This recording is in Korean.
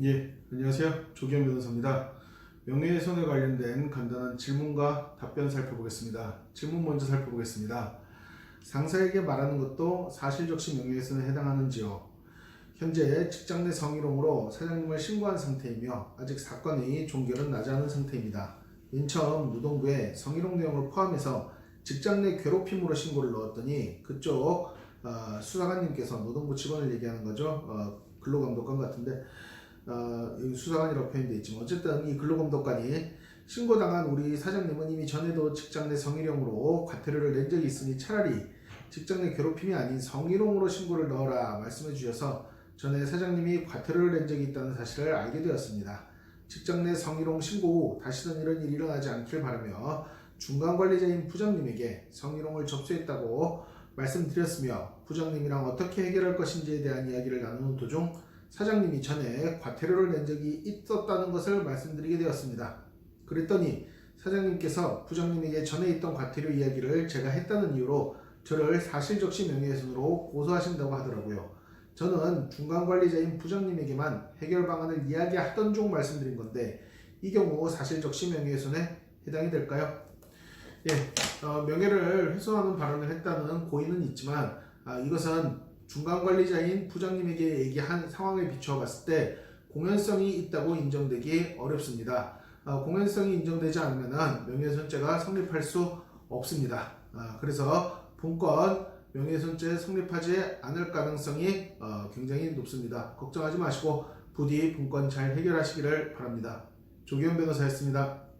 예, 안녕하세요. 조기현 변호사입니다. 명예훼손에 관련된 간단한 질문과 답변 살펴보겠습니다. 질문 먼저 살펴보겠습니다. 상사에게 말하는 것도 사실적시 명예훼손에 해당하는지요? 현재 직장 내 성희롱으로 사장님을 신고한 상태이며 아직 사건의 종결은 나지 않은 상태입니다. 인천 노동부에 성희롱 내용을 포함해서 직장 내 괴롭힘으로 신고를 넣었더니 그쪽 어, 수사관님께서 노동부 직원을 얘기하는 거죠. 어, 근로감독관 같은데 어, 수사관이라고 표현되어 있지만 어쨌든 이 근로감독관이 신고당한 우리 사장님은 이미 전에도 직장 내 성희롱으로 과태료를 낸 적이 있으니 차라리 직장 내 괴롭힘이 아닌 성희롱으로 신고를 넣어라 말씀해 주셔서 전에 사장님이 과태료를 낸 적이 있다는 사실을 알게 되었습니다. 직장 내 성희롱 신고 후 다시는 이런 일이 일어나지 않길 바라며 중간 관리자인 부장님에게 성희롱을 접수했다고 말씀드렸으며 부장님이랑 어떻게 해결할 것인지에 대한 이야기를 나누는 도중 사장님이 전에 과태료를 낸 적이 있었다는 것을 말씀드리게 되었습니다. 그랬더니 사장님께서 부장님에게 전에 있던 과태료 이야기를 제가 했다는 이유로 저를 사실적시 명예훼손으로 고소하신다고 하더라고요. 저는 중간 관리자인 부장님에게만 해결 방안을 이야기하던 중 말씀드린 건데 이 경우 사실적시 명예훼손에 해당이 될까요? 예, 어, 명예를 훼손하는 발언을 했다는 고의는 있지만 아, 이것은 중간 관리자인 부장님에게 얘기한 상황을 비추어 봤을 때 공연성이 있다고 인정되기 어렵습니다. 아, 공연성이 인정되지 않으면 명예훼손죄가 성립할 수 없습니다. 아, 그래서 본건 명예훼손죄 성립하지 않을 가능성이 어, 굉장히 높습니다. 걱정하지 마시고 부디 본건 잘 해결하시기를 바랍니다. 조기현 변호사였습니다.